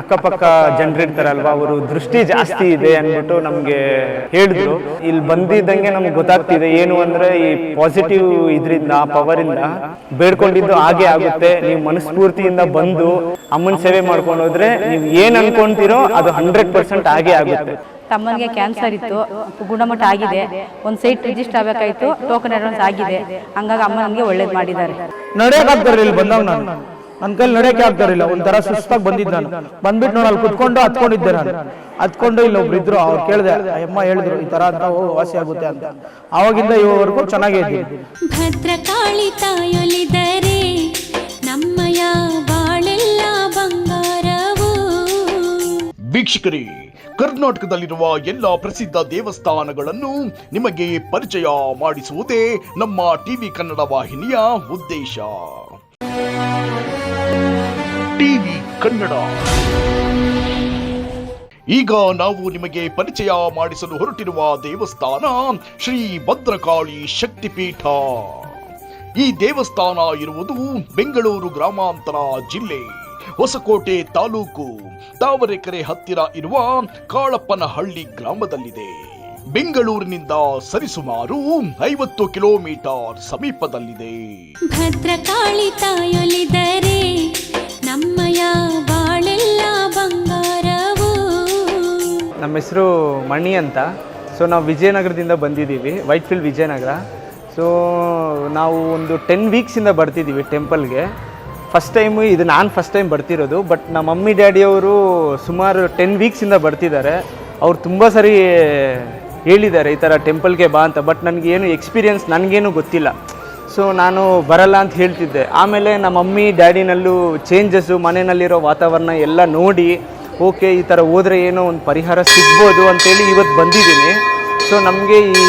ಅಕ್ಕಪಕ್ಕ ಜನರಿರ್ತಾರಲ್ವಾ ಅವರು ದೃಷ್ಟಿ ಜಾಸ್ತಿ ಇದೆ ಅಂದ್ಬಿಟ್ಟು ನಮ್ಗೆ ಹೇಳಿದ್ರು. ಇಲ್ಲಿ ಬಂದಿದ್ದಂಗೆ ನಮ್ಗೆ ಗೊತ್ತಾಗ್ತಿದೆ ಏನು ಅಂದ್ರೆ ಈ ಪಾಸಿಟಿವ್ ಇದರಿಂದ ಪವರ್ ಇಂದ ಬೇಡ್ಕೊಂಡಿದ್ದು ಹಾಗೆ ಆಗುತ್ತೆ. ನೀವು ಮನಸ್ಫೂರ್ತಿಯಿಂದ ಬಂದು ಅಮ್ಮನ ಸೇವೆ ಮಾಡ್ಕೊಂಡು ಹೋದ್ರೆ ನೀವು ಏನ್ ಅನ್ಕೊಂತೀರೋ ಅದು ಹಂಡ್ರೆಡ್ ಪರ್ಸೆಂಟ್ ಹಾಗೆ ಆಗುತ್ತೆ. ತಮ್ಮನಿಗೆ ಕ್ಯಾನ್ಸರ್ ಇತ್ತು ಗುಣಮಟ್ಟ ಆಗಿದೆ ಒಂದು ಸೈಟ್ ರಿಜಿಸ್ಟರ್ ಆಗಬೇಕಾಯ್ತು ಟೋಕನ್ ಅಡ್ವಾನ್ಸ್ ಆಗಿದೆ. ಹಂಗಾಗಿ ಅಮ್ಮ ನನಗೆ ಒಳ್ಳೇದು ಮಾಡಿದ್ದಾರೆ. ನಡೆಯಕ್ ಆಗ್ತಾರಿಲ್ಲ ಇಲ್ಲಿ ಬಂದವ್ ನಾನು. ನನ್ನ ಕೈಲಿ ನಡೆಯಕ್ಕೆ ಆಗ್ತಾರಿಲ್ಲ ಒಂಥರ ಸುಸ್ತಾಗಿ ಬಂದಿದ್ದ ನಾನು. ಬಂದ್ಬಿಟ್ಟು ನಾನು ಅಲ್ಲಿ ಕುತ್ಕೊಂಡು ಹತ್ಕೊಂಡಿದ್ದೆ ನಾನು. ಹತ್ಕೊಂಡು ಇಲ್ಲಿ ಒಬ್ರು ಇದ್ರು ಅವ್ರು ಕೇಳಿದೆ ಅಮ್ಮ ಹೇಳಿದ್ರು ಈ ತರ ಅಂತ ವಾಸಿ ಆಗುತ್ತೆ ಅಂತ. ಅವಾಗಿಂದ ಇವರೆಗೂ ಚೆನ್ನಾಗೇ ಇದ್ದೀನಿ ಭದ್ರಕಾಳಿ ತಾಯೊಲಿದರೆ ನಮ್ಮಯ ಬಾಳೆಲ್ಲ ಬಂಗಾರವು? ವೀಕ್ಷಕರೇ ಕರ್ನಾಟಕದಲ್ಲಿರುವ ಎಲ್ಲ ಪ್ರಸಿದ್ಧ ದೇವಸ್ಥಾನಗಳನ್ನು ನಿಮಗೆ ಪರಿಚಯ ಮಾಡಿಸುವುದೇ ನಮ್ಮ ಟಿವಿ ಕನ್ನಡ ವಾಹಿನಿಯ ಉದ್ದೇಶ. ಟಿವಿ ಕನ್ನಡ. ಈಗ ನಾವು ನಿಮಗೆ ಪರಿಚಯ ಮಾಡಿಸಲು ಹೊರಟಿರುವ ದೇವಸ್ಥಾನ ಶ್ರೀ ಭದ್ರಕಾಳಿ ಶಕ್ತಿಪೀಠ. ಈ ದೇವಸ್ಥಾನ ಇರುವುದು ಬೆಂಗಳೂರು ಗ್ರಾಮಾಂತರ ಜಿಲ್ಲೆ, ಹೊಸಕೋಟೆ ತಾಲೂಕು, ತಾವರೆಕೆರೆ ಹತ್ತಿರ ಇರುವ ಕಾಳಪ್ಪನಹಳ್ಳಿ ಗ್ರಾಮದಲ್ಲಿದೆ. ಬೆಂಗಳೂರಿನಿಂದ ಸರಿಸುಮಾರು ಐವತ್ತು ಕಿಲೋಮೀಟರ್ ಸಮೀಪದಲ್ಲಿದೆ. ಭದ್ರಕಾಳಿ ತಾಯೊಲಿದರೆ ಬಾಳೆಲ್ಲ ಬಂಗಾರವು. ನಮ್ಮ ಹೆಸರು ಮಣಿ ಅಂತ. ಸೊ ನಾವು ವಿಜಯನಗರದಿಂದ ಬಂದಿದ್ದೀವಿ ವೈಟ್ಫೀಲ್ಡ್ ವಿಜಯನಗರ. ಸೊ ನಾವು ಒಂದು ಟೆನ್ ವೀಕ್ಸಿಂದ ಬರ್ತಿದ್ದೀವಿ ಟೆಂಪಲ್ಗೆ ಫಸ್ಟ್ ಟೈಮು ಇದು ನಾನು ಫಸ್ಟ್ ಟೈಮ್ ಬರ್ತಿರೋದು ಬಟ್ ನಮ್ಮ ಮಮ್ಮಿ ಡ್ಯಾಡಿಯವರು ಸುಮಾರು ಟೆನ್ ವೀಕ್ಸಿಂದ ಬರ್ತಿದ್ದಾರೆ. ಅವ್ರು ತುಂಬ ಸರಿ ಹೇಳಿದ್ದಾರೆ, ಈ ಥರ ಟೆಂಪಲ್ಗೆ ಬಾ ಅಂತ. ಬಟ್ ನನಗೇನು ಎಕ್ಸ್ಪೀರಿಯನ್ಸ್ ನನಗೇನು ಗೊತ್ತಿಲ್ಲ. ಸೊ ನಾನು ಬರಲ್ಲ ಅಂತ ಹೇಳ್ತಿದ್ದೆ. ಆಮೇಲೆ ನಮ್ಮ ಮಮ್ಮಿ, ಡ್ಯಾಡಿನಲ್ಲೂ ಚೇಂಜಸ್ಸು ಮನೆಯಲ್ಲಿರೋ ವಾತಾವರಣ ಎಲ್ಲ ನೋಡಿ, ಓಕೆ, ಈ ಥರ ಹೋದರೆ ಏನೋ ಒಂದು ಪರಿಹಾರ ಸಿಗ್ಬೋದು ಅಂತೇಳಿ ಇವತ್ತು ಬಂದಿದ್ದೀನಿ. ಸೊ ನಮಗೆ ಈ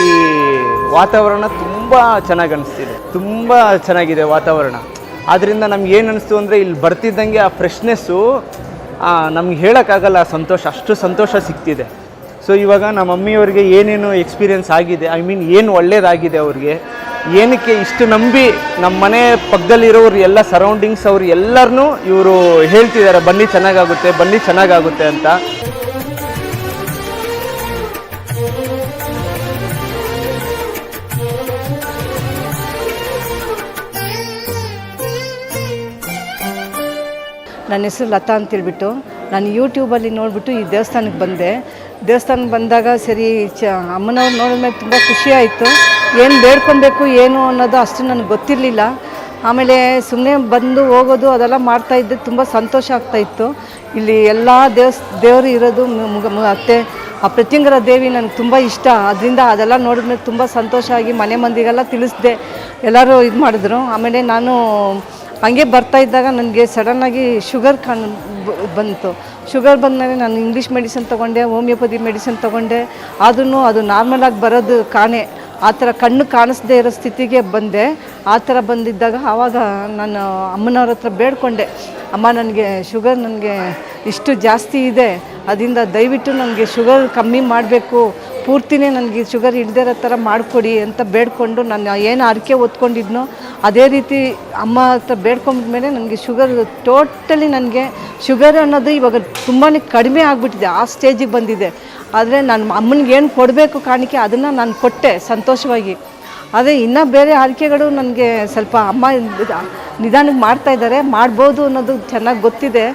ವಾತಾವರಣ ತುಂಬ ಚೆನ್ನಾಗಿ ಅನಿಸ್ತಿದೆ. ತುಂಬ ಚೆನ್ನಾಗಿದೆ ವಾತಾವರಣ. ಆದ್ದರಿಂದ ನಮ್ಗೆ ಏನು ಅನಿಸ್ತು ಅಂದರೆ, ಇಲ್ಲಿ ಬರ್ತಿದ್ದಂಗೆ ಆ ಫ್ರೆಶ್ನೆಸ್ಸು ನಮ್ಗೆ ಹೇಳೋಕ್ಕಾಗಲ್ಲ, ಸಂತೋಷ, ಅಷ್ಟು ಸಂತೋಷ ಸಿಗ್ತಿದೆ. ಸೊ ಇವಾಗ ನಮ್ಮ ಮಮ್ಮಿಯವ್ರಿಗೆ ಏನೇನು ಎಕ್ಸ್ಪೀರಿಯನ್ಸ್ ಆಗಿದೆ. ಐ ಮೀನ್ ಏನು ಒಳ್ಳೇದಾಗಿದೆ ಅವ್ರಿಗೆ? ಏನಕ್ಕೆ ಇಷ್ಟು ನಂಬಿ ನಮ್ಮ ಮನೆ ಪಕ್ಕದಲ್ಲಿರೋರು ಎಲ್ಲ ಸರೌಂಡಿಂಗ್ಸ್ ಅವ್ರು ಎಲ್ಲರನ್ನೂ ಇವರು ಹೇಳ್ತಿದ್ದಾರೆ, ಬನ್ನಿ ಚೆನ್ನಾಗಾಗುತ್ತೆ ಬನ್ನಿ ಚೆನ್ನಾಗಾಗುತ್ತೆ ಅಂತ. ನನ್ನ ಹೆಸರು ಲತಾ ಅಂತೇಳ್ಬಿಟ್ಟು ನಾನು ಯೂಟ್ಯೂಬಲ್ಲಿ ನೋಡಿಬಿಟ್ಟು ಈ ದೇವಸ್ಥಾನಕ್ಕೆ ಬಂದೆ. ದೇವಸ್ಥಾನಕ್ಕೆ ಬಂದಾಗ ಸರಿ, ಚ, ಅಮ್ಮನವ್ರು ನೋಡಿದ್ಮೇಲೆ ತುಂಬ ಖುಷಿ ಆಯಿತು. ಏನು ಬೇಡ್ಕೊಬೇಕು, ಏನು ಅನ್ನೋದು ಅಷ್ಟು ನನಗೆ ಗೊತ್ತಿರಲಿಲ್ಲ. ಆಮೇಲೆ ಸುಮ್ಮನೆ ಬಂದು ಹೋಗೋದು ಅದೆಲ್ಲ ಮಾಡ್ತಾಯಿದ್ದೆ ತುಂಬ ಸಂತೋಷ ಆಗ್ತಾಯಿತ್ತು ಇಲ್ಲಿ ಎಲ್ಲ ದೇವಸ್, ದೇವರು ಇರೋದು ಅತ್ತೆ, ಆ ಪ್ರತ್ಯಂಗರ ದೇವಿ ನನಗೆ ತುಂಬ ಇಷ್ಟ. ಅದರಿಂದ ಅದೆಲ್ಲ ನೋಡಿದ್ಮೇಲೆ ತುಂಬ ಸಂತೋಷ ಆಗಿ ಮನೆ ಮಂದಿಗೆಲ್ಲ ತಿಳಿಸ್ದೆ. ಎಲ್ಲರೂ ಇದು ಮಾಡಿದ್ರು. ಆಮೇಲೆ ನಾನು ಹಂಗೆ ಬರ್ತಾ ಇದ್ದಾಗ ನನಗೆ ಸಡನ್ನಾಗಿ ಶುಗರ್ ಕಾಣ್ ಬಂತು. ಶುಗರ್ ಬಂದಮೇಲೆ ನಾನು ಇಂಗ್ಲೀಷ್ ಮೆಡಿಸಿನ್ ತೊಗೊಂಡೆ ಹೋಮಿಯೋಪತಿ ಮೆಡಿಸಿನ್ ತೊಗೊಂಡೆ. ಆದ್ರೂ ಅದು ನಾರ್ಮಲಾಗಿ ಬರೋದು ಕಾಣೆ. ಆ ಥರ ಕಣ್ಣು ಕಾಣಿಸ್ದೇ ಇರೋ ಸ್ಥಿತಿಗೆ ಬಂದೆ. ಆ ಥರ ಬಂದಿದ್ದಾಗ ಆವಾಗ ನಾನು ಅಮ್ಮನವ್ರ ಹತ್ರ ಬೇಡ್ಕೊಂಡೆ. ಅಮ್ಮ ನನಗೆ ಶುಗರ್ ನನಗೆ ಇಷ್ಟು ಜಾಸ್ತಿ ಇದೆ. ಅದರಿಂದ ದಯವಿಟ್ಟು ನನಗೆ ಶುಗರ್ ಕಮ್ಮಿ ಮಾಡಬೇಕು. ಪೂರ್ತಿನೇ ನನಗೆ ಶುಗರ್ ಇಲ್ಲದೇ ಇರೋ ಥರ ಮಾಡಿಕೊಡಿ ಅಂತ ಬೇಡ್ಕೊಂಡು ನಾನು ಏನು ಅರಿಕೆ ಒತ್ಕೊಂಡಿದ್ನೋ ಅದೇ ರೀತಿ ಅಮ್ಮ ಹತ್ರ ಬೇಡ್ಕೊಂಡ್ಮೇಲೆ ನನಗೆ ಶುಗರ್ ಟೋಟಲಿ ನನಗೆ ಶುಗರ್ ಅನ್ನೋದು ಇವಾಗ ತುಂಬಾ ಕಡಿಮೆ ಆಗಿಬಿಟ್ಟಿದೆ, ಆ ಸ್ಟೇಜಿಗೆ ಬಂದಿದೆ. ಆದರೆ ನಾನು ಅಮ್ಮನಿಗೆ ಏನು ಕೊಡಬೇಕು ಕಾಣಿಕೆ ಅದನ್ನು ನಾನು ಕೊಟ್ಟೆ ಸಂತೋಷವಾಗಿ. ಆದರೆ ಇನ್ನೂ ಬೇರೆ ಆರಿಕೆಗಳು ನನಗೆ ಸ್ವಲ್ಪ ಅಮ್ಮ ನಿಧಾನಕ್ಕೆ ಮಾಡ್ತಾ ಇದ್ದಾರೆ, ಮಾಡ್ಬೋದು ಅನ್ನೋದು ಚೆನ್ನಾಗಿ ಗೊತ್ತಿದೆ.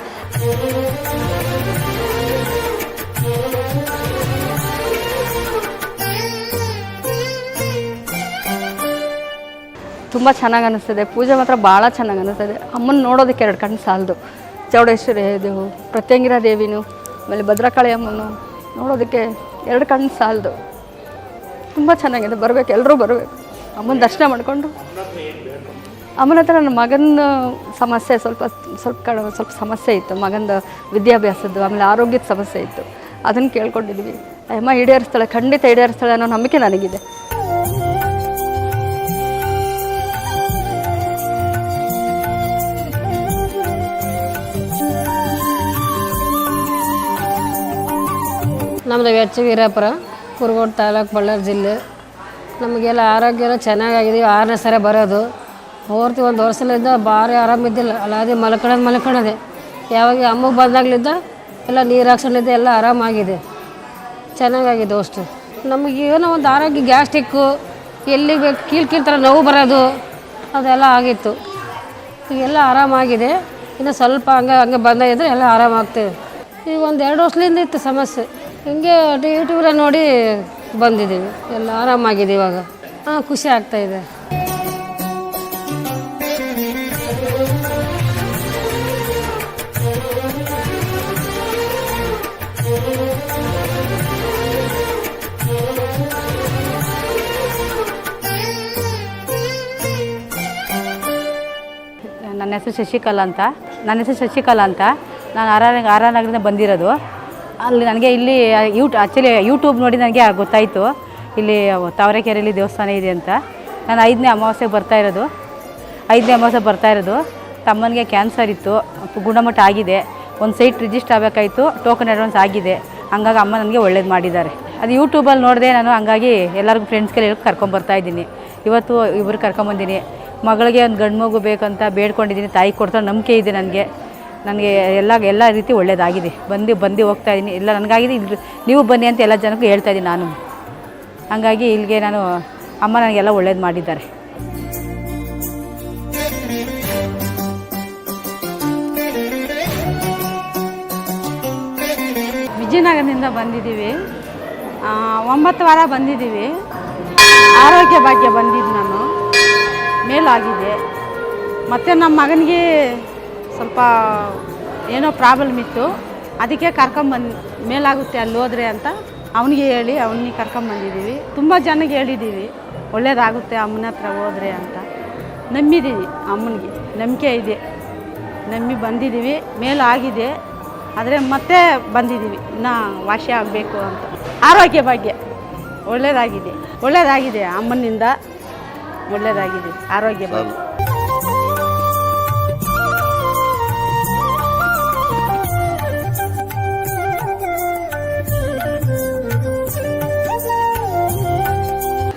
ತುಂಬ ಚೆನ್ನಾಗಿ ಅನ್ನಿಸ್ತದೆ ಪೂಜೆ ಮಾತ್ರ ಭಾಳ ಚೆನ್ನಾಗಿ ಅನ್ನಿಸ್ತದೆ ಅಮ್ಮನ ನೋಡೋದಕ್ಕೆ ಎರಡು ಕಣ್ಣು ಸಾಲದು. ಚೌಡೇಶ್ವರಿ ದೇವು ಪ್ರತ್ಯಂಗಿರ ದೇವಿನು, ಆಮೇಲೆ ಭದ್ರಕಾಳಿ ಅಮ್ಮನು ನೋಡೋದಕ್ಕೆ ಎರಡು ಕಣ್ಣು ಸಾಲದು. ತುಂಬ ಚೆನ್ನಾಗಿದೆ. ಬರಬೇಕು ಎಲ್ಲರೂ ಬರಬೇಕು. ಅಮ್ಮನ ದರ್ಶನ ಮಾಡಿಕೊಂಡು. ಅಮ್ಮನ ಹತ್ರ ನನ್ನ ಮಗನ ಸಮಸ್ಯೆ ಸ್ವಲ್ಪ ಸ್ವಲ್ಪ ಕಡೆ, ಸ್ವಲ್ಪ ಸಮಸ್ಯೆ ಇತ್ತು. ಮಗಂದು ವಿದ್ಯಾಭ್ಯಾಸದ್ದು, ಆಮೇಲೆ ಆರೋಗ್ಯದ ಸಮಸ್ಯೆ ಇತ್ತು. ಅದನ್ನು ಕೇಳ್ಕೊಂಡಿದ್ವಿ. ಅಮ್ಮ ಈಡೇರಿಸ್ತಾಳೆ. ಖಂಡಿತ ಈಡೇರಿಸ್ತಾಳೆ ಅನ್ನೋ ನಂಬಿಕೆ ನನಗಿದೆ. ನಮ್ಮದು ವೆಚ್ಚ ವೀರಾಪುರ, ಕುರುಗೋಡು ತಾಲೂಕು ಬಳ್ಳಾರಿ ಜಿಲ್ಲೆ. ನಮಗೆಲ್ಲ ಆರೋಗ್ಯ ಎಲ್ಲ ಚೆನ್ನಾಗಾಗಿದ್ದೀವಿ ಆರನೇ ಸರಿ ಬರೋದು. ಪೂರ್ತಿ ಒಂದು ವರ್ಷದಿಂದ ಭಾರಿ ಆರಾಮಿದ್ದಿಲ್ಲ ಅಲ್ಲಾದಿ ಮಲ್ಕೊಳ್ಳೋದು ಮಲ್ಕೊಳ್ಳೋದೆ ಯಾವಾಗ ಅಮ್ಮಗೆ ಬಂದಾಗ್ಲಿದ್ದ ಎಲ್ಲ ನೀರು ಹಾಕ್ಸ್ಕೊಂಡಿದ್ದೆ ಎಲ್ಲ ಆರಾಮಾಗಿದೆ. ಚೆನ್ನಾಗಾಗಿದೆ ಅಷ್ಟು. ನಮಗೆ ಏನೋ ಒಂದು ಆರೋಗ್ಯ ಗ್ಯಾಸ್ಟಿಕ್ಕು, ಎಲ್ಲಿ ಬೇಕು ಕೀಳು ಕೀಳು ಥರ ನೋವು ಬರೋದು, ಅದೆಲ್ಲ ಆಗಿತ್ತು. ಈಗೆಲ್ಲ ಆರಾಮಾಗಿದೆ. ಇನ್ನು ಸ್ವಲ್ಪ ಹಂಗೆ ಹಂಗೆ ಬಂದಾಗಿದ್ರೆ ಎಲ್ಲ ಆರಾಮಾಗ್ತೇವೆ. ಈಗ ಒಂದು ಎರಡು ವರ್ಷದಿಂದ ಇತ್ತು ಸಮಸ್ಯೆ. ಹಿಂಗೆ ಯೂಟ್ಯೂಬ್ರಲ್ಲಿ ನೋಡಿ ಬಂದಿದ್ದೀವಿ. ಎಲ್ಲ ಆರಾಮಾಗಿದೆ ಇವಾಗ. ಹಾಂ, ಖುಷಿ ಆಗ್ತಾಯಿದೆ ನನ್ನ ಹೆಸರು ಶಶಿಕಲಾ ಅಂತ. ನನ್ನ ಹೆಸರು ಶಶಿಕಲಾ ಅಂತ. ನಾನು ಆರ್ ಆರ್ ಆರ್ ನಗರದಿಂದ ಬಂದಿರೋದು. ಅಲ್ಲಿ ನನಗೆ ಇಲ್ಲಿ ಯೂಟ್ ಆ್ಯಕ್ಚುಲಿ ಯೂಟ್ಯೂಬ್ ನೋಡಿ ನನಗೆ ಗೊತ್ತಾಯಿತು. ಇಲ್ಲಿ ತಾವರೆಕೆರೆಯಲ್ಲಿ ದೇವಸ್ಥಾನ ಇದೆ ಅಂತ. ನಾನು ಐದನೇ ಅಮಾವಾಸ್ಯೆಗೆ ಬರ್ತಾ ಇರೋದು. ಐದನೇ ಅಮಾವಾಸ್ಯೆ ಬರ್ತಾ ಇರೋದು. ತಮ್ಮನಿಗೆ ಕ್ಯಾನ್ಸರ್ ಇತ್ತು. ಗುಣಮಟ್ಟ ಆಗಿದೆ. ಒಂದು ಸೈಟ್ ರಿಜಿಸ್ಟರ್ ಆಗಬೇಕಾಯಿತು. ಟೋಕನ್ ಅಡ್ವಾನ್ಸ್ ಆಗಿದೆ. ಹಂಗಾಗಿ ಅಮ್ಮ ನನಗೆ ಒಳ್ಳೇದು ಮಾಡಿದ್ದಾರೆ. ಅದು ಯೂಟ್ಯೂಬಲ್ಲಿ ನೋಡಿದೆ ನಾನು ಹಂಗಾಗಿ ಎಲ್ಲರಿಗೂ ಫ್ರೆಂಡ್ಸ್ಗೆಲ್ಲ ಕರ್ಕೊಂಬರ್ತಾ ಇದ್ದೀನಿ. ಇವತ್ತು ಇಬ್ಬರು ಕರ್ಕೊಂಬಂದಿನಿ ಮಗಳಿಗೆ ಒಂದು ಗಂಡು ಮಗು ಬೇಕಂತ ಬೇಡ್ಕೊಂಡಿದ್ದೀನಿ. ತಾಯಿ ಕೊಡ್ತಾರೆ ನಂಬಿಕೆ ಇದೆ ನನಗೆ. ನನಗೆ ಎಲ್ಲ ಎಲ್ಲ ರೀತಿ ಒಳ್ಳೇದಾಗಿದೆ. ಬಂದು ಬಂದು ಹೋಗ್ತಾ ಇದ್ದೀನಿ ಎಲ್ಲ ನನಗಾಗಿದೆ. ಇಲ್ಲಿ ನೀವು ಬನ್ನಿ ಅಂತ ಎಲ್ಲ ಜನಕ್ಕೂ ಹೇಳ್ತಾ ಇದ್ದೀನಿ ನಾನು. ಹಾಗಾಗಿ ಇಲ್ಲಿಗೆ ನಾನು ಅಮ್ಮ ನನಗೆಲ್ಲ ಒಳ್ಳೇದು ಮಾಡಿದ್ದಾರೆ. ವಿಜಯನಗರದಿಂದ ಬಂದಿದ್ದೀವಿ. ಒಂಬತ್ತು ವಾರ ಬಂದಿದ್ದೀವಿ. ಆರೋಗ್ಯ ಭಾಗ್ಯ ಬಂದಿದ್ದು ನಾನು. ಮೇಲಾಗಿದೆ. ಮತ್ತು ನಮ್ಮ ಮಗನಿಗೆ ಸ್ವಲ್ಪ ಏನೋ ಪ್ರಾಬ್ಲಮ್ ಇತ್ತು. ಅದಕ್ಕೆ ಕರ್ಕೊಂಬಂದು ಮೇಲಾಗುತ್ತೆ ಅಲ್ಲಿ ಹೋದ್ರೆ ಅಂತ ಅವನಿಗೆ ಹೇಳಿ, ಅವನಿಗೆ ಕರ್ಕೊಂಬಂದಿದ್ದೀವಿ ತುಂಬ ಜನಕ್ಕೆ ಹೇಳಿದ್ದೀವಿ, ಒಳ್ಳೇದಾಗುತ್ತೆ ಅಮ್ಮನ ಹತ್ರ ಹೋದ್ರೆ ಅಂತ. ನಂಬಿದ್ದೀವಿ ಅಮ್ಮನಿಗೆ, ನಂಬಿಕೆ ಇದೆ. ನಂಬಿ ಬಂದಿದ್ದೀವಿ, ಮೇಲಾಗಿದೆ. ಆದರೆ ಮತ್ತೆ ಬಂದಿದ್ದೀವಿ, ಇನ್ನೂ ವಾಸಿ ಆಗಬೇಕು ಅಂತ. ಆರೋಗ್ಯ ಭಾಗ್ಯ ಒಳ್ಳೆಯದಾಗಿದೆ ಒಳ್ಳೆಯದಾಗಿದೆ ಅಮ್ಮನಿಂದ ಒಳ್ಳೆಯದಾಗಿದೆ ಆರೋಗ್ಯ ಭಾಗ್ಯ.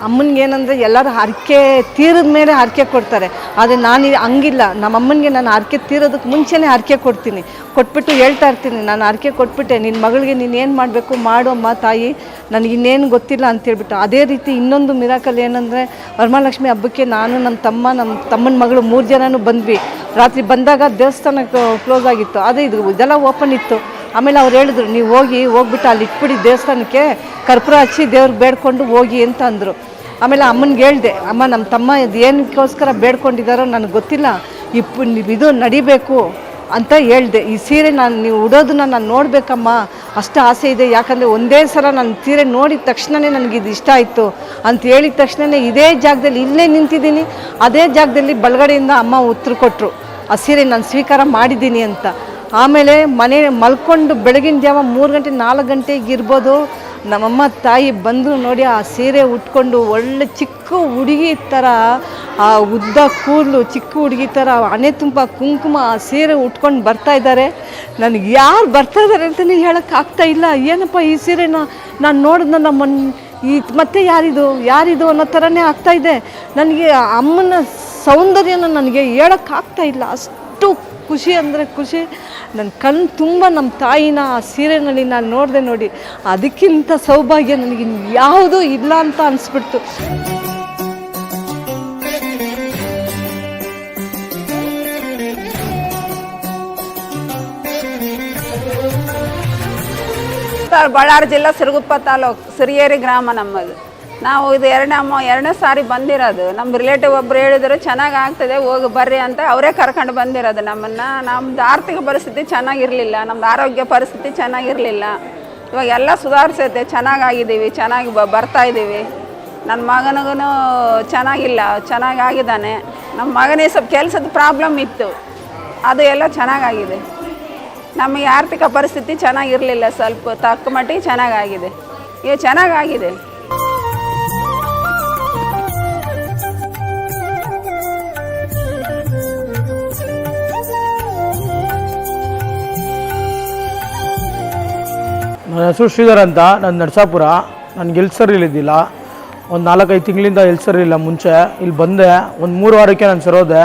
ಅಮ್ಮನಿಗೆ ಏನಂದರೆ ಎಲ್ಲರೂ ಹರಕೆ ತೀರದ ಮೇಲೆ ಹರಕೆ ಕೊಡ್ತಾರೆ. ಆದರೆ ನಾನು ಹಂಗಿಲ್ಲ. ನಮ್ಮ ಅಮ್ಮನಿಗೆ ನಾನು ಹರಕೆ ತೀರೋದಕ್ಕೆ ಮುಂಚೆನೇ ಹರಕೆ ಕೊಡ್ತೀನಿ. ಕೊಟ್ಬಿಟ್ಟು ಹೇಳ್ತಾ ಇರ್ತೀನಿ. ನಾನು ಹರಕೆ ಕೊಟ್ಬಿಟ್ಟೆ. ನಿನ್ನ ಮಗಳಿಗೆ ನೀನು ಏನು ಮಾಡಬೇಕು ಮಾಡು ಅಮ್ಮ, ತಾಯಿ. ನನಗೆ ಇನ್ನೇನು ಗೊತ್ತಿಲ್ಲ ಅಂತೇಳ್ಬಿಟ್ಟು ಅದೇ ರೀತಿ ಇನ್ನೊಂದು ಮಿರಾಕಲ್ ಏನಂದರೆ ವರಮಹಾಲಕ್ಷ್ಮಿ ಹಬ್ಬಕ್ಕೆ ನಾನು ನಮ್ಮ ತಮ್ಮ ನಮ್ಮ ತಮ್ಮನ ಮಗಳು ಮೂರು ಜನನೂ ಬಂದ್ವಿ. ರಾತ್ರಿ ಬಂದಾಗ ದೇವಸ್ಥಾನಕ್ಕೆ ಕ್ಲೋಸ್ ಆಗಿತ್ತು. ಅದೇ ಇದು ಇದೆಲ್ಲ ಓಪನ್ ಇತ್ತು. ಆಮೇಲೆ ಅವ್ರು ಹೇಳಿದ್ರು, ನೀವು ಹೋಗಿ ಹೋಗ್ಬಿಟ್ಟು ಅಲ್ಲಿ ಇಟ್ಬಿಡಿ ದೇವಸ್ಥಾನಕ್ಕೆ. ಕರ್ಪೂರ ಹಚ್ಚಿ ದೇವ್ರಿಗೆ ಬೇಡ್ಕೊಂಡು ಹೋಗಿ ಅಂತ ಅಂದರು. ಆಮೇಲೆ ಅಮ್ಮನಿಗೆ ಹೇಳ್ದೆ, ಅಮ್ಮ ನಮ್ಮ ತಮ್ಮ ಇದು ಏನಕ್ಕೋಸ್ಕರ ಬೇಡ್ಕೊಂಡಿದ್ದಾರೋ ನನಗೆ ಗೊತ್ತಿಲ್ಲ, ಇಪ್ಪು ಇದು ನಡಿಬೇಕು ಅಂತ ಹೇಳ್ದೆ. ಈ ಸೀರೆ ನಾನು, ನೀವು ಉಡೋದನ್ನ ನಾನು ನೋಡಬೇಕಮ್ಮ, ಅಷ್ಟು ಆಸೆ ಇದೆ, ಯಾಕಂದರೆ ಒಂದೇ ಸಲ ನಾನು ಸೀರೆ ನೋಡಿದ ತಕ್ಷಣವೇ ಇದು ಇಷ್ಟ ಆಯಿತು ಅಂತ ಹೇಳಿದ ತಕ್ಷಣವೇ ಇದೇ ಜಾಗದಲ್ಲಿ ಇಲ್ಲೇ ನಿಂತಿದ್ದೀನಿ, ಅದೇ ಜಾಗದಲ್ಲಿ ಬಲಗಡೆಯಿಂದ ಅಮ್ಮ ಉತ್ತರ ಕೊಟ್ಟರು ಆ ಸೀರೆ ನಾನು ಸ್ವೀಕಾರ ಮಾಡಿದ್ದೀನಿ ಅಂತ. ಆಮೇಲೆ ಮನೆ ಮಲ್ಕೊಂಡು ಬೆಳಗಿನ ಜಾವ ಮೂರು ಗಂಟೆ, ನಾಲ್ಕು ಗಂಟೆಗೆ ಇರ್ಬೋದು ನಮ್ಮಮ್ಮ ತಾಯಿ ಬಂದು ನೋಡಿ ಆ ಸೀರೆ ಉಟ್ಕೊಂಡು ಒಳ್ಳೆ ಚಿಕ್ಕ ಹುಡುಗಿ ಥರ ಆ ಉದ್ದ ಕೂದಲು ಚಿಕ್ಕ ಹುಡುಗಿ ಥರ ಹಣೆ ತುಂಬ ಕುಂಕುಮ ಆ ಸೀರೆ ಉಟ್ಕೊಂಡು ಬರ್ತಾ ಇದ್ದಾರೆ. ನನಗೆ ಯಾರು ಬರ್ತಾ ಇದ್ದಾರೆ ಅಂತಲೇ ಹೇಳೋಕ್ಕಾಗ್ತಾ ಇಲ್ಲ. ಏನಪ್ಪ ಈ ಸೀರೆನ ನಾನು ನೋಡಿದ್ನ ನಮ್ಮ ಈ ಮತ್ತೆ ಯಾರಿದು ಯಾರಿದು ಅನ್ನೋ ಥರನೇ ಆಗ್ತಾ ಇದೆ. ನನಗೆ ಅಮ್ಮನ ಸೌಂದರ್ಯನ ನನಗೆ ಹೇಳೋಕ್ಕಾಗ್ತಾ ಇಲ್ಲ. ಅಷ್ಟು ಖುಷಿ ಅಂದರೆ ಖುಷಿ. ನನ್ನ ಕಣ್ಣು ತುಂಬ ನಮ್ಮ ತಾಯಿನ ಆ ಸೀರೆನಲ್ಲಿ ನಾನು ನೋಡಿದೆ ನೋಡಿ. ಅದಕ್ಕಿಂತ ಸೌಭಾಗ್ಯ ನನಗೆ ಯಾವುದೂ ಇಲ್ಲ ಅಂತ ಅನಿಸ್ಬಿಡ್ತು. ಬಳ್ಳಾರಿ ಜಿಲ್ಲಾ ಸಿರುಗುಪ್ಪ ತಾಲೂಕು, ಸಿರಿಯೇರಿ ಗ್ರಾಮ ನಮ್ಮದು. ನಾವು ಇದು ಎರಡನೇ ಅಮ್ಮ, ಎರಡನೇ ಸಾರಿ ಬಂದಿರೋದು. ನಮ್ಮ ರಿಲೇಟಿವ್ ಒಬ್ರು ಹೇಳಿದ್ರು, ಚೆನ್ನಾಗಿ ಆಗ್ತದೆ, ಹೋಗಿ, ಬರ್ರಿ ಅಂತ ಅವರೇ ಕರ್ಕೊಂಡು ಬಂದಿರೋದು ನಮ್ಮನ್ನು. ನಮ್ಮದು ಆರ್ಥಿಕ ಪರಿಸ್ಥಿತಿ ಚೆನ್ನಾಗಿರಲಿಲ್ಲ ನಮ್ಮದು ಆರೋಗ್ಯ ಪರಿಸ್ಥಿತಿ ಚೆನ್ನಾಗಿರಲಿಲ್ಲ. ಇವಾಗ ಎಲ್ಲ ಸುಧಾರಿಸೈತೆ ಚೆನ್ನಾಗಾಗಿದ್ದೀವಿ ಚೆನ್ನಾಗಿ ಬ, ಬರ್ತಾ ಇದ್ದೀವಿ. ನನ್ನ ಮಗನಿಗೂ ಚೆನ್ನಾಗಿಲ್ಲ, ಚೆನ್ನಾಗಿ ಆಗಿದ್ದಾನೆ. ನಮ್ಮ ಮಗನಿಗೆ ಸ್ವಲ್ಪ ಕೆಲಸದ ಪ್ರಾಬ್ಲಮ್ ಇತ್ತು. ಅದು ಎಲ್ಲ ಚೆನ್ನಾಗಾಗಿದೆ ನಮಗೆ ಆರ್ಥಿಕ ಪರಿಸ್ಥಿತಿ ಚೆನ್ನಾಗಿರಲಿಲ್ಲ, ಸ್ವಲ್ಪ ತಕ್ಕ ಮಟ್ಟಿಗೆ ಚೆನ್ನಾಗಾಗಿದೆ ಈಗ ಚೆನ್ನಾಗಾಗಿದೆ ನನ್ನ ಹೆಸರು ಶ್ರೀಧರ್ ಅಂತ, ನಾನು ನರಸಾಪುರ. ನನಗೆ ಎಲ್ಸರ್ ಇಲ್ಲಿದ್ದಿಲ್ಲ ಒಂದು ನಾಲ್ಕೈದು ತಿಂಗಳಿಂದ ಎಲ್ಸರ್ ಇಲ್ಲ ಮುಂಚೆ. ಇಲ್ಲಿ ಬಂದೆ. ಒಂದು ಮೂರು ವಾರಕ್ಕೆ ನಾನು ಸರೋದೆ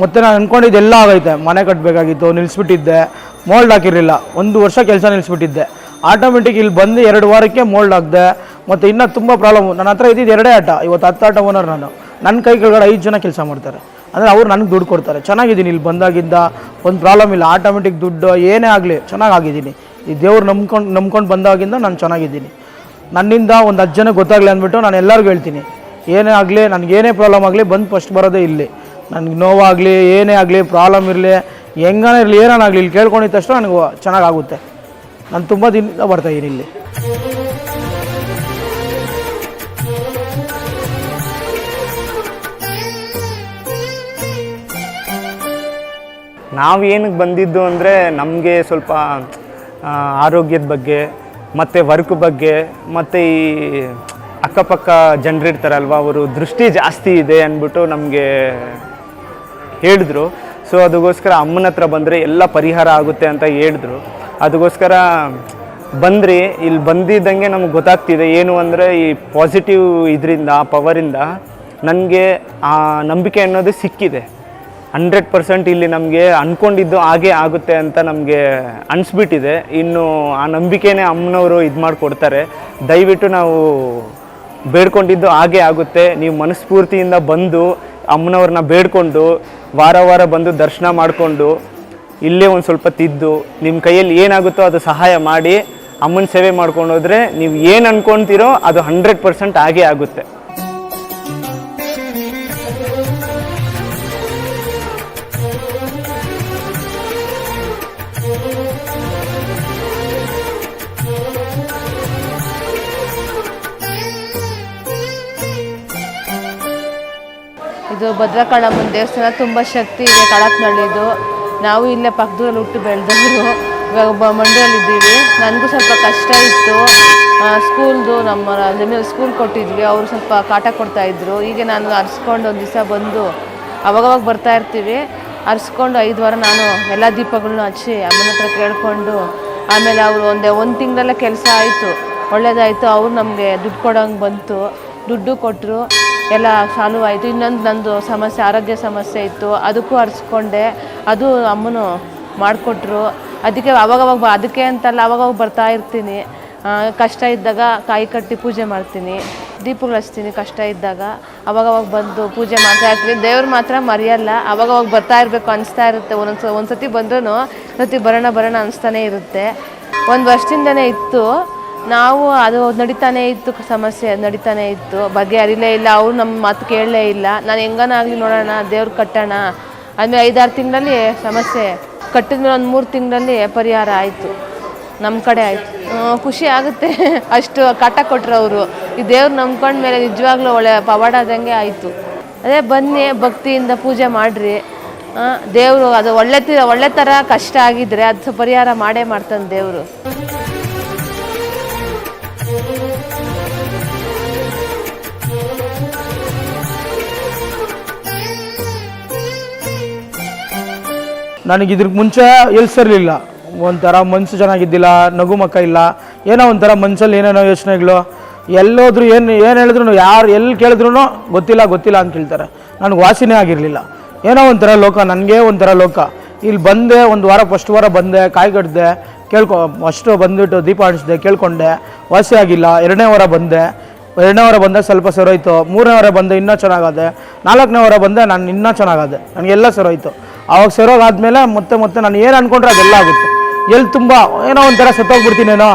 ಮತ್ತು ನಾನು ಅಂದ್ಕೊಂಡಿದ್ದು ಎಲ್ಲ ಆಗೈತೆ. ಮನೆ ಕಟ್ಟಬೇಕಾಗಿತ್ತು ನಿಲ್ಲಿಸ್ಬಿಟ್ಟಿದ್ದೆ ಮೋಲ್ಡ್ ಹಾಕಿರಲಿಲ್ಲ. ಒಂದು ವರ್ಷ ಕೆಲಸ ನಿಲ್ಲಿಸ್ಬಿಟ್ಟಿದ್ದೆ ಆಟೋಮೆಟಿಕ್ ಇಲ್ಲಿ ಬಂದು ಎರಡು ವಾರಕ್ಕೆ ಮೋಲ್ಡ್ ಹಾಕಿದೆ. ಮತ್ತು ಇನ್ನೂ ತುಂಬ ಪ್ರಾಬ್ಲಮ್ ನನ್ನ ಹತ್ರ ಇದ್ದಿದ್ದು ಎರಡೇ ಆಟ. ಇವತ್ತು ಹತ್ತು ಆಟ ಓನರ್ ನಾನು. ನನ್ನ ಕೈ ಕೆಳಗಡೆ ಐದು ಜನ ಕೆಲಸ ಮಾಡ್ತಾರೆ. ಅಂದರೆ ಅವ್ರು ನನಗೆ ದುಡ್ಡು ಕೊಡ್ತಾರೆ. ಚೆನ್ನಾಗಿದ್ದೀನಿ. ಇಲ್ಲಿ ಬಂದಾಗಿದ್ದ ಒಂದು ಪ್ರಾಬ್ಲಮ್ ಇಲ್ಲ. ಆಟೋಮೆಟಿಕ್ ದುಡ್ಡು ಏನೇ ಆಗಲಿ ಚೆನ್ನಾಗಿ ಆಗಿದ್ದೀನಿ. ಈ ದೇವ್ರು ನಂಬ್ಕೊಂಡು ನಂಬ್ಕೊಂಡು ಬಂದಾಗಿಂದ ನಾನು ಚೆನ್ನಾಗಿದ್ದೀನಿ. ನನ್ನಿಂದ ಒಂದು ಹತ್ತು ಜನ ಗೊತ್ತಾಗಲಿ ಅಂದ್ಬಿಟ್ಟು ನಾನು ಎಲ್ಲರಿಗೂ ಹೇಳ್ತೀನಿ. ಏನೇ ಆಗಲಿ ನನಗೇನೇ ಪ್ರಾಬ್ಲಮ್ ಆಗಲಿ, ಬಂದು ಫಸ್ಟ್ ಬರೋದೇ ಇಲ್ಲಿ. ನನಗೆ ನೋವಾಗಲಿ, ಏನೇ ಆಗಲಿ ಪ್ರಾಬ್ಲಮ್ ಇರಲಿ, ಹೆಂಗಾನ ಇರಲಿ ಆಗಲಿ, ಇಲ್ಲಿ ಕೇಳ್ಕೊಂಡಿದ್ದ ತಕ್ಷಣ ನನಗೆ ಚೆನ್ನಾಗಾಗುತ್ತೆ. ನಾನು ತುಂಬ ದಿನದಿಂದ ಬರ್ತಾಯಿದ್ದೀನಿ ಇಲ್ಲಿ. ನಾವು ಏನಕ್ಕೆ ಬಂದಿದ್ದು ಅಂದರೆ ನಮಗೆ ಸ್ವಲ್ಪ ಆರೋಗ್ಯದ ಬಗ್ಗೆ, ಮತ್ತು ವರ್ಕ್ ಬಗ್ಗೆ, ಮತ್ತು ಈ ಅಕ್ಕಪಕ್ಕ ಜನರಿರ್ತಾರಲ್ವ ಅವರು ದೃಷ್ಟಿ ಜಾಸ್ತಿ ಇದೆ ಅಂದ್ಬಿಟ್ಟು ನಮಗೆ ಹೇಳಿದ್ರು. ಸೊ ಅದಕ್ಕೋಸ್ಕರ ಅಮ್ಮನ ಹತ್ರ ಬಂದರೆ ಎಲ್ಲ ಪರಿಹಾರ ಆಗುತ್ತೆ ಅಂತ ಹೇಳಿದ್ರು. ಅದಕ್ಕೋಸ್ಕರ ಬಂದ್ರಿ, ಇಲ್ಲಿ ಬಂದಿದ್ದಂಗೆ ನಮ್ಗೆ ಗೊತ್ತಾಗ್ತಿದೆ, ಏನು ಅಂದರೆ ಈ ಪಾಸಿಟಿವ್ ಇದರಿಂದ ಪವರಿಂದ ನನಗೆ ಆ ನಂಬಿಕೆ ಅನ್ನೋದು ಸಿಕ್ಕಿದೆ. ಹಂಡ್ರೆಡ್ ಪರ್ಸೆಂಟ್ ಇಲ್ಲಿ ನಮಗೆ ಅಂದ್ಕೊಂಡಿದ್ದು ಹಾಗೆ ಆಗುತ್ತೆ ಅಂತ ನಮಗೆ ಅನಿಸ್ಬಿಟ್ಟಿದೆ. ಇನ್ನು ಆ ನಂಬಿಕೆನೇ ಅಮ್ಮನವರು ಇದು ಮಾಡಿಕೊಡ್ತಾರೆ. ದಯವಿಟ್ಟು ನಾವು ಬೇಡ್ಕೊಂಡಿದ್ದು ಹಾಗೆ ಆಗುತ್ತೆ. ನೀವು ಮನಸ್ಫೂರ್ತಿಯಿಂದ ಬಂದು ಅಮ್ಮನವ್ರನ್ನ ಬೇಡ್ಕೊಂಡು ವಾರ ವಾರ ಬಂದು ದರ್ಶನ ಮಾಡಿಕೊಂಡು ಇಲ್ಲೇ ಒಂದು ಸ್ವಲ್ಪ ತಿದ್ದು ನಿಮ್ಮ ಕೈಯಲ್ಲಿ ಏನಾಗುತ್ತೋ ಅದು ಸಹಾಯ ಮಾಡಿ ಅಮ್ಮನ ಸೇವೆ ಮಾಡ್ಕೊಂಡು ನೀವು ಏನು ಅಂದ್ಕೊತೀರೋ ಅದು ಹಂಡ್ರೆಡ್ ಪರ್ಸೆಂಟ್ ಹಾಗೆ ಆಗುತ್ತೆ. ಇದು ಭದ್ರಕಾಳಮ್ಮನ ದೇವಸ್ಥಾನ ತುಂಬ ಶಕ್ತಿ ಇದೆ ಕಳಕ್ನಳ್ಳಿದು. ನಾವು ಇಲ್ಲೇ ಪಕ್ಕದಲ್ಲಿ ಹುಟ್ಟು ಬೆಳೆದವರು. ಇವಾಗ ಬ ಮಂಡ್ಯಲ್ಲಿದ್ದೀವಿ ನನಗೂ ಸ್ವಲ್ಪ ಕಷ್ಟ ಇತ್ತು. ಸ್ಕೂಲ್ದು ನಮ್ಮ ಜಮೀನು ಸ್ಕೂಲ್ ಕೊಟ್ಟಿದ್ವಿ. ಅವರು ಸ್ವಲ್ಪ ಕಾಟ ಕೊಡ್ತಾಯಿದ್ರು ಈಗ ನಾನು ಅರ್ಸ್ಕೊಂಡು ಒಂದು ದಿವಸ ಬಂದು ಅವಾಗವಾಗ ಬರ್ತಾ ಇರ್ತೀವಿ. ಅರ್ಸ್ಕೊಂಡು ಐದು ವಾರ ನಾನು ಎಲ್ಲ ದೀಪಗಳನ್ನ ಹಚ್ಚಿ ಅಮ್ಮನ ಹತ್ರ ಕೇಳಿಕೊಂಡು ಆಮೇಲೆ ಅವರು ಒಂದೇ ಒಂದು ತಿಂಗಳಲ್ಲೇ ಕೆಲಸ ಆಯಿತು. ಒಳ್ಳೇದಾಯಿತು. ಅವ್ರು ನಮಗೆ ದುಡ್ಡು ಕೊಡೋಂಗೆ ಬಂತು. ದುಡ್ಡು ಕೊಟ್ಟರು ಎಲ್ಲ ಸಾಲ್ವ್ ಆಯಿತು ಇನ್ನೊಂದು ನಂದು ಸಮಸ್ಯೆ, ಆರೋಗ್ಯ ಸಮಸ್ಯೆ ಇತ್ತು. ಅದಕ್ಕೂ ಅರ್ಸ್ಕೊಂಡೆ ಅದು ಅಮ್ಮನು ಮಾಡಿಕೊಟ್ರು. ಅದಕ್ಕೆ ಅವಾಗವಾಗ ಅದಕ್ಕೆ ಅಂತಲ್ಲ, ಅವಾಗವಾಗ ಬರ್ತಾ ಇರ್ತೀನಿ. ಕಷ್ಟ ಇದ್ದಾಗ ಕಾಯಿ ಕಟ್ಟಿ ಪೂಜೆ ಮಾಡ್ತೀನಿ. ದೀಪಗಳು ಹಚ್ತೀನಿ ಕಷ್ಟ ಇದ್ದಾಗ. ಅವಾಗವಾಗ ಬಂದು ಪೂಜೆ ಮಾಡ್ತಾ ಇರ್ತೀನಿ. ದೇವ್ರು ಮಾತ್ರ ಮರೆಯಲ್ಲ. ಅವಾಗವಾಗ ಬರ್ತಾ ಇರಬೇಕು ಅನಿಸ್ತಾ ಇರುತ್ತೆ. ಒಂದೊಂದು ಒಂದು ಸತಿ ಬಂದ್ರೂ ಸತಿ ಬರೋಣ ಬರೋಣ ಅನಿಸ್ತಾನೆ ಇರುತ್ತೆ. ಒಂದು ವರ್ಷದಿಂದನೇ ಇತ್ತು. ನಾವು ಅದು ನಡೀತಾನೆ ಇತ್ತು, ಸಮಸ್ಯೆ ನಡೀತಾನೆ ಇತ್ತು. ಬಗ್ಗೆ ಅರಿಲೇ ಇಲ್ಲ, ಅವರು ನಮ್ಮ ಮಾತು ಕೇಳಲೇ ಇಲ್ಲ. ನಾನು ಹೆಂಗನಾಗಲಿ ನೋಡೋಣ, ದೇವ್ರು ಕಟ್ಟೋಣ. ಆಮೇಲೆ ಐದಾರು ತಿಂಗಳಲ್ಲಿ ಸಮಸ್ಯೆ ಕಟ್ಟಿದ್ಮೇಲೆ ಒಂದು ಮೂರು ತಿಂಗಳಲ್ಲಿ ಪರಿಹಾರ ಆಯಿತು. ನಮ್ಮ ಕಡೆ ಆಯಿತು. ಖುಷಿ ಆಗುತ್ತೆ. ಅಷ್ಟು ಕಾಟ ಕೊಟ್ಟರು ಅವರು. ಈ ದೇವ್ರು ನಂಬ್ಕೊಂಡ್ಮೇಲೆ ನಿಜವಾಗ್ಲೂ ಒಳ್ಳೆ ಪವಾಡ ಆದಂಗೆ ಆಯಿತು. ಅದೇ ಬನ್ನಿ, ಭಕ್ತಿಯಿಂದ ಪೂಜೆ ಮಾಡಿರಿ. ದೇವರು ಅದು ಒಳ್ಳೆ ಒಳ್ಳೆ ಥರ ಕಷ್ಟ ಆಗಿದ್ರೆ ಅದು ಪರಿಹಾರ ಮಾಡೇ ಮಾಡ್ತಾನೆ ದೇವರು. ನನಗೆ ಇದ್ರ ಮುಂಚೆ ಎಲ್ಸಿರ್ಲಿಲ್ಲ ಒಂಥರ ಮನಸ್ಸು ಚೆನ್ನಾಗಿದ್ದಿಲ್ಲ, ನಗು ಮಕ್ಕ ಇಲ್ಲ. ಏನೋ ಒಂಥರ ಮನ್ಸಲ್ಲಿ ಏನೇನೋ ಯೋಚನೆಗಳು. ಎಲ್ಲೋದ್ರು ಏನು ಏನು ಹೇಳಿದ್ರು ಯಾರು ಎಲ್ಲಿ ಕೇಳಿದ್ರು ಗೊತ್ತಿಲ್ಲ ಗೊತ್ತಿಲ್ಲ ಅಂತ ಕೇಳ್ತಾರೆ. ನನಗೆ ವಾಸಿನೇ ಆಗಿರಲಿಲ್ಲ. ಏನೋ ಒಂಥರ ಲೋಕ, ನನಗೆ ಒಂಥರ ಲೋಕ. ಇಲ್ಲಿ ಬಂದೆ, ಒಂದು ವಾರ, ಫಸ್ಟ್ ವಾರ ಬಂದೆ, ಕಾಯಿ ಕಟ್ಟಿದೆ ಕೇಳ್ಕೊ, ಅಷ್ಟು ಬಂದುಬಿಟ್ಟು ದೀಪ ಆಡಿಸಿದೆ ಕೇಳ್ಕೊಂಡೆ, ವಾಸಿ ಆಗಿಲ್ಲ. ಎರಡನೇ ವಾರ ಬಂದೆ. ಎರಡನೇ ವಾರ ಬಂದಾಗ ಸ್ವಲ್ಪ ಸರೋಯ್ತು ಮೂರನೇ ವಾರ ಬಂದೆ ಇನ್ನೂ ಚೆನ್ನಾಗದೆ. ನಾಲ್ಕನೇ ವಾರ ಬಂದೆ, ನಾನು ಇನ್ನೂ ಚೆನ್ನಾಗದೆ. ನನಗೆಲ್ಲ ಸರೋಯ್ತು ಆವಾಗ ಸರೋಗಾದ್ಮೇಲೆ ಮತ್ತೆ ಮತ್ತೆ ನಾನು ಏನು ಅನ್ಕೊಂಡ್ರೆ ಅದೆಲ್ಲ ಆಗುತ್ತೆ. ಎಲ್ಲಿ ತುಂಬ ಏನೋ ಒಂಥರ ಸತ್ತೋಗ್ಬಿಡ್ತೀನೇನೋ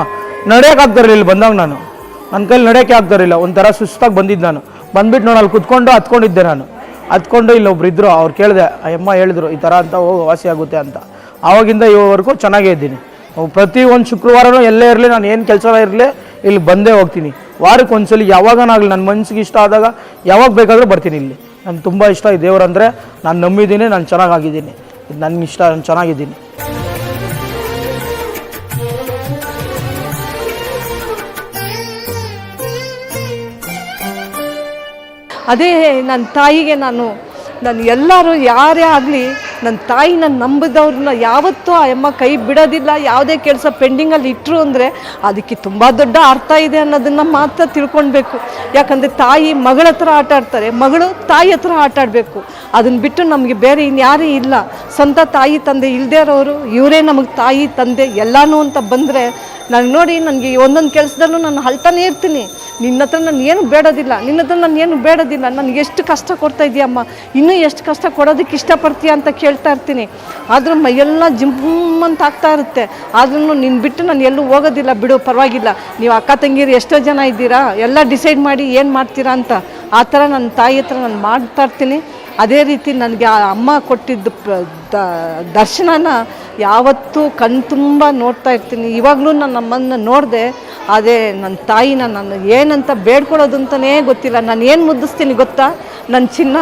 ನಡೆಯೋಕ್ಕಾಗ್ತಾರಿಲ್ಲ ಇಲ್ಲಿ ಬಂದಾಗ ನಾನು. ನನ್ನ ಕೈಲಿ ನಡೆಯೋಕ್ಕೆ ಆಗ್ತಾರಿಲ್ಲ ಒಂಥರ ಸುಸ್ತಾಗಿ ಬಂದಿದ್ದು ನಾನು. ಬಂದ್ಬಿಟ್ಟು ನೋಡಿ ಅಲ್ಲಿ ಕುತ್ಕೊಂಡು ಹತ್ಕೊಂಡಿದ್ದೆ ನಾನು. ಹತ್ಕೊಂಡು ಇಲ್ಲೊಬ್ರು ಇದ್ದರು ಅವ್ರು ಕೇಳಿದೆ ಅಮ್ಮ ಹೇಳಿದ್ರು, ಈ ಥರ ಅಂತ ಹೋಗಿ ವಾಸಿ ಆಗುತ್ತೆ ಅಂತ. ಆವಾಗಿಂದ ಇವರೆಗೂ ಚೆನ್ನಾಗೇ ಇದ್ದೀನಿ. ಪ್ರತಿ ಒಂದು ಶುಕ್ರವಾರನೂ ಎಲ್ಲೇ ಇರಲಿ, ನಾನು ಏನು ಕೆಲಸ ಇರಲಿ, ಇಲ್ಲಿ ಬಂದೇ ಹೋಗ್ತೀನಿ. ವಾರಕ್ಕೆ ಒಂದ್ಸಲಿ ಯಾವಾಗನಾಗಲಿ ನನ್ನ ಮನ್ಸಿಗೆ ಇಷ್ಟ ಆದಾಗ ಯಾವಾಗ ಬೇಕಾದರೂ ಬರ್ತೀನಿ ಇಲ್ಲಿ. ನನಗೆ ತುಂಬ ಇಷ್ಟ ಈ ದೇವರಂದರೆ ನಾನು ನಂಬಿದ್ದೀನಿ, ನಾನು ಚೆನ್ನಾಗಾಗಿದ್ದೀನಿ. ಇದು ನನಗೆ ಇಷ್ಟ, ನಾನು ಚೆನ್ನಾಗಿದ್ದೀನಿ. ಅದೇ ನನ್ನ ತಾಯಿಗೆ ನಾನು ನಾನು ಎಲ್ಲರೂ ಯಾರೇ ಆಗಲಿ ನನ್ನ ತಾಯಿನ ನಂಬಿದವ್ರನ್ನ ಯಾವತ್ತೂ ಆ ಅಮ್ಮ ಕೈ ಬಿಡೋದಿಲ್ಲ. ಯಾವುದೇ ಕೆಲಸ ಪೆಂಡಿಂಗಲ್ಲಿ ಇಟ್ಟರು ಅಂದರೆ ಅದಕ್ಕೆ ತುಂಬ ದೊಡ್ಡ ಅರ್ಥ ಇದೆ ಅನ್ನೋದನ್ನು ಮಾತ್ರ ತಿಳ್ಕೊಳ್ಬೇಕು. ಯಾಕಂದರೆ ತಾಯಿ ಮಗಳ ಹತ್ರ ಆಟ ಆಡ್ತಾರೆ. ಮಗಳು ತಾಯಿ ಹತ್ರ ಆಟ ಆಡಬೇಕು. ಅದನ್ನು ಬಿಟ್ಟು ನಮಗೆ ಬೇರೆ ಇನ್ಯಾರೇ ಇಲ್ಲ. ಸ್ವಂತ ತಾಯಿ ತಂದೆ ಇಲ್ಲದೇ ಇರೋರು, ಇವರೇ ನಮಗೆ ತಾಯಿ, ತಂದೆ ಎಲ್ಲನೂ ಅಂತ ಬಂದರೆ ನಾನು ನೋಡಿ ನನಗೆ ಒಂದೊಂದು ಕೆಲಸದಲ್ಲೂ ನಾನು ಅಳ್ತಾನೇ ಇರ್ತೀನಿ. ನಿನ್ನ ಹತ್ರ ನಾನು ಏನು ಬೇಡೋದಿಲ್ಲ. ನಿನ್ನ ಹತ್ರ ನಾನು ಏನು ಬೇಡೋದಿಲ್ಲ. ನನಗೆ ಎಷ್ಟು ಕಷ್ಟ ಕೊಡ್ತಾ ಇದೆಯಮ್ಮ? ಇನ್ನೂ ಎಷ್ಟು ಕಷ್ಟ ಕೊಡೋದಕ್ಕೆ ಇಷ್ಟಪಡ್ತೀಯ ಅಂತ ಕೇಳ್ತಾ ಇರ್ತೀನಿ. ಆದರೂ ಮೈಯೆಲ್ಲ ಜಿಮ್ ಅಂತ ಆಗ್ತಾ ಇರುತ್ತೆ. ಆದ್ರೂ ನಿನ್ನ ಬಿಟ್ಟು ನಾನು ಎಲ್ಲೂ ಹೋಗೋದಿಲ್ಲ, ಬಿಡು, ಪರವಾಗಿಲ್ಲ. ನೀವು ಅಕ್ಕ ತಂಗಿರು ಎಷ್ಟೋ ಜನ ಇದ್ದೀರಾ? ಎಲ್ಲ ಡಿಸೈಡ್ ಮಾಡಿ ಏನು ಮಾಡ್ತೀರಾ ಅಂತ. ಆ ಥರ ನನ್ನ ತಾಯಿ ಹತ್ರ ನಾನು ಮಾಡ್ತಾ ಇರ್ತೀನಿ. ಅದೇ ರೀತಿ ನನಗೆ ಆ ಅಮ್ಮ ಕೊಟ್ಟಿದ್ದ ದರ್ಶನನ ಯಾವತ್ತೂ ಕಣ್ ತುಂಬ ನೋಡ್ತಾ ಇರ್ತೀನಿ. ಇವಾಗಲೂ ನಾನು ನಮ್ಮನ್ನ ನೋಡಿದೆ. ಅದೇ ನನ್ನ ತಾಯಿನ ನಾನು ಏನಂತ ಬೇಡ್ಕೊಳ್ಳೋದು ಅಂತಲೇ ಗೊತ್ತಿಲ್ಲ. ನಾನು ಏನು ಮುದ್ದಿಸ್ತೀನಿ ಗೊತ್ತಾ? ನನ್ನ ಚಿನ್ನ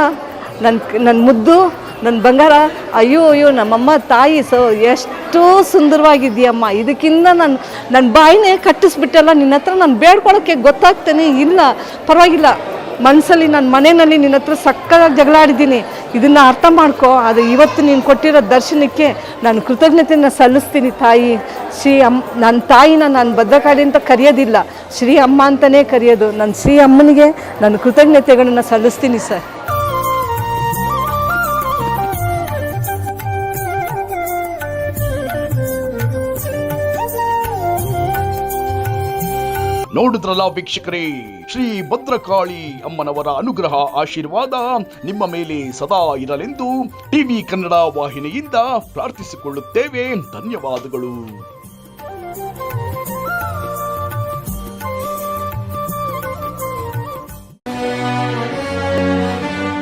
ನನ್ನ ನನ್ನ ಮುದ್ದು ನನ್ನ ಬಂಗಾರ, ಅಯ್ಯೋ ಅಯ್ಯೋ, ನಮ್ಮಮ್ಮ, ತಾಯಿ, ಸೊ, ಎಷ್ಟು ಸುಂದರವಾಗಿದೆಯಮ್ಮ ಇದಕ್ಕಿಂತ ನಾನು ನನ್ನ ಬಾಯಿನೇ ಕಟ್ಟಿಸ್ಬಿಟ್ಟಲ್ಲ ನಿನ್ನ ಹತ್ರ ನಾನು ಬೇಡ್ಕೊಳ್ಳೋಕ್ಕೆ ಗೊತ್ತಾಗ್ತೇನೆ. ಇಲ್ಲ, ಪರವಾಗಿಲ್ಲ. ಮನಸ್ಸಲ್ಲಿ ನನ್ನ ಮನೆಯಲ್ಲಿ ನಿನ್ನ ಹತ್ರ ಸಕ್ಕತ್ತಾಗಿ ಜಗಳ ಆಡಿದ್ದೀನಿ ಇದನ್ನು ಅರ್ಥ ಮಾಡ್ಕೊ. ಅದು ಇವತ್ತು ನೀನು ಕೊಟ್ಟಿರೋ ದರ್ಶನಕ್ಕೆ ನಾನು ಕೃತಜ್ಞತೆಯನ್ನು ಸಲ್ಲಿಸ್ತೀನಿ ತಾಯಿ. ಶ್ರೀ ಅಮ್ಮ ನನ್ನ ತಾಯಿನ ನಾನು ಭದ್ರಕಾಳಿ ಅಂತ ಕರೆಯೋದಿಲ್ಲ. ಶ್ರೀ ಅಮ್ಮ ಅಂತಲೇ ಕರೆಯೋದು. ನನ್ನ ಶ್ರೀ ಅಮ್ಮನಿಗೆ ನಾನು ಕೃತಜ್ಞತೆಗಳನ್ನು ಸಲ್ಲಿಸ್ತೀನಿ, ಸರ್. ನೋಡಿದ್ರಲ್ಲ ವೀಕ್ಷಕರೇ? ಶ್ರೀ ಭದ್ರಕಾಳಿ ಅಮ್ಮನವರ ಅನುಗ್ರಹ ಆಶೀರ್ವಾದ ನಿಮ್ಮ ಮೇಲೆ ಸದಾ ಇರಲೆಂದು ಟಿವಿ ಕನ್ನಡ ವಾಹಿನಿಯಿಂದ ಪ್ರಾರ್ಥಿಸಿಕೊಳ್ಳುತ್ತೇವೆ. ಧನ್ಯವಾದಗಳು.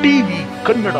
ಟಿವಿ ಕನ್ನಡ.